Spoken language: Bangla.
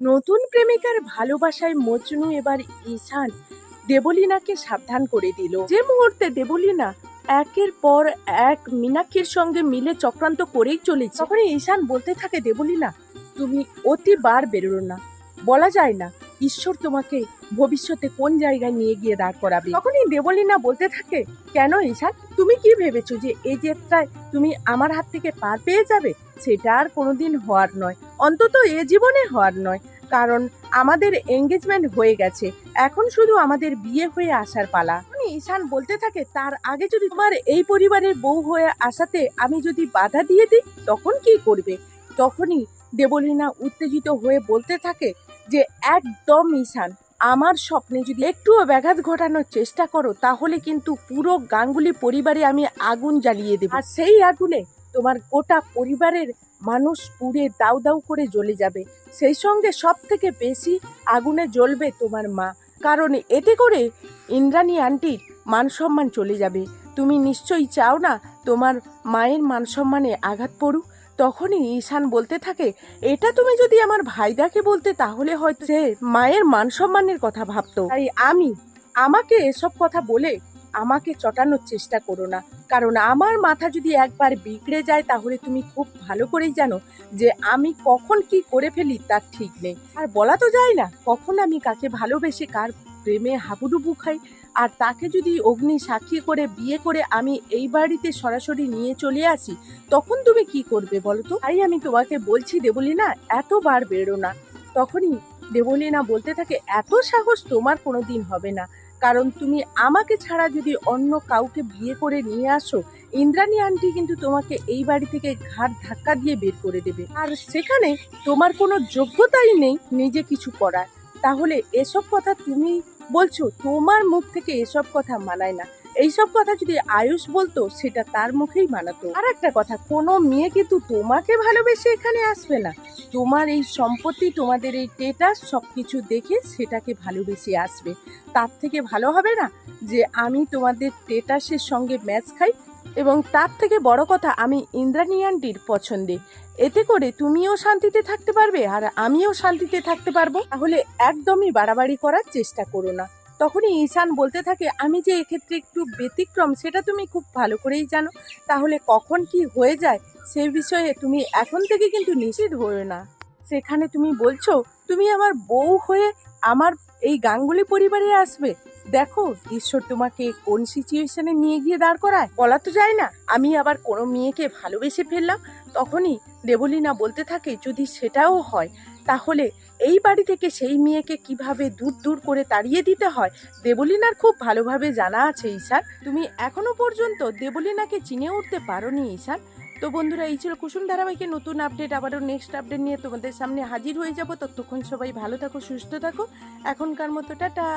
নতুন প্রেমিকার ভালোবাসায় মজনু এবার ঈশান দেবলীনাকে সাবধান করে দিল। যে মুহূর্তে দেবলীনা একের পর এক মীনাক্ষীর সঙ্গে মিলে চক্রান্ত করেই চলেছে, তখনই ঈশান বলতে থাকে, দেবলীনা, তুমি অতি বার বেরো না, বলা যায় না ঈশ্বর তোমাকে ভবিষ্যতে কোন জায়গায় নিয়ে গিয়ে দাঁড় করাবে? তখনই দেবলীনা বলতে থাকে, কেন ঈশান? তুমি কি ভেবেছো যে এই যাত্রায় তুমি আমার হাত থেকে পার পেয়ে যাবে? সেটা আর কোনোদিন হওয়ার নয়। অন্তত এ জীবনে হওয়ার নয়। কারণ আমাদের এঙ্গেজমেন্ট হয়ে গেছে। এখন শুধু আমাদের বিয়ে হয়ে আসার পালা। ঈশান বলতে থাকে, তার আগে যদি তোমার এই পরিবারের বউ হয়ে আসাতে আমি যদি বাধা দিয়ে দিই, তখন কি করবে? তখনই দেবলীনা উত্তেজিত হয়ে বলতে থাকে যে একদম ঈশান। আমার স্বপ্নে যদি একটুও ব্যাঘাত ঘটানোর চেষ্টা করো, তাহলে কিন্তু পুরো গাঙ্গুলি পরিবারে আমি আগুন জ্বালিয়ে দেবো। আর সেই আগুনে তোমার গোটা পরিবারের মানুষ পুড়ে দাউ দাউ করে জ্বলে যাবে। সেই সঙ্গে সব থেকে বেশি আগুনে জ্বলবে তোমার মা। কারণ এতে করে ইন্দ্রাণী আন্টির মান সম্মান চলে যাবে। তুমি নিশ্চয়ই চাও না তোমার মায়ের মান সম্মানে আঘাত পড়ুক? তখনই ঈশান বলতে থাকে, এটা তুমি যদি আমার ভাইদাকে বলতে, তাহলে হয়তো সে মায়ের মান সম্মানের কথা ভাবতো। তাই আমি আমাকে এসব কথা বলে আমাকে চটানোর চেষ্টা করো না। কারণ আমার মাথা যদি একবার বিগড়ে যায়, তাহলে তুমি খুব ভালো করেই জানো যে আমি কখন কি করে ফেলি তার ঠিক নেই। আর বলা তো যায় না, কখন আমি কাকে ভালোবেসে, কার প্রেমে হাবুডুবু খাই। আর তাকে যদি অগ্নি সাক্ষী করে বিয়ে করে আমি এই বাড়িতে সরাসরি নিয়ে চলে আসি, তখন তুমি কি করবে বলো তো তাই আমি তোমাকে বলছি, দেবলীনা, এতবার বেরো না। তখনই দেবলীনা বলতে থাকে, এত সাহস তোমার কোনো দিন হবে না। কারণ তুমি আমাকে ছাড়া যদি অন্য কাউকে বিয়ে করে নিয়ে আসো, ইন্দ্রাণী আন্টি কিন্তু তোমাকে এই বাড়ি থেকে ঘাট ধাক্কা দিয়ে বের করে দেবে। আর সেখানে তোমার কোনো যোগ্যতাই নেই নিজে কিছু করার। তাহলে এসব কথা তুমি বলছো, তোমার মুখ থেকে এসব কথা মানায় না। এইসব কথা যদি আয়ুষ বলতো, সেটা তার মুখেই মানাতো। আর একটা কথা, কোনো মেয়ে কিন্তু তোমাকে ভালোবেসে এখানে আসবে না। তোমার এই সম্পত্তি, তোমাদের এই টেটাস সব কিছু দেখে সেটাকে ভালোবেসে আসবে। তার থেকে ভালো হবে না যে, আমি তোমাদের টেটাসের সঙ্গে ম্যাচ খাই এবং তার থেকে বড় কথা, আমি ইন্দ্রাণী আন্টির পছন্দে। এতে করে তুমিও শান্তিতে থাকতে পারবে আর আমিও শান্তিতে থাকতে পারব। তাহলে একদমই বাড়াবাড়ি করার চেষ্টা করো না। তখনই ঈশান বলতে থাকে, আমি যে এক্ষেত্রে একটু ব্যতিক্রম, সেটা তুমি খুব ভালো করেই জানো। তাহলে কখন কি হয়ে যায় সেই বিষয়ে তুমি এখন থেকে কিন্তু নিশ্চিত হয়ে না। সেখানে তুমি বলছো, তুমি আমার বউ হয়ে আমার এই গাঙ্গুলি পরিবারে আসবে দেখো, ঈশ্বর তোমাকে কোন সিচুয়েশনে নিয়ে গিয়ে দাঁড় করায়? বলা তো যায় না। আমি আবার কোনো মেয়েকে ভালোবেসে ফেললাম, তখনই দেবলীনা বলতে থাকে, যদি সেটাও হয়, তাহলে এই বাড়ি থেকে সেই মেয়েকে কীভাবে দূর দূর করে তাড়িয়ে দিতে হয়? দেবলীনার খুব ভালোভাবে জানা আছে, ঈশান। তুমি এখনও পর্যন্ত দেবলীনাকে চিনে উঠতে পারোনি, ঈশান। তো বন্ধুরা, এই ছিল কুসুম ধারাবাহিকের নতুন আপডেট আবারও নেক্সট আপডেট নিয়ে তোমাদের সামনে হাজির হয়ে যাব। ততক্ষণ সবাই ভালো থাকো, সুস্থ থাকো। এখনকার মতো, টাটা!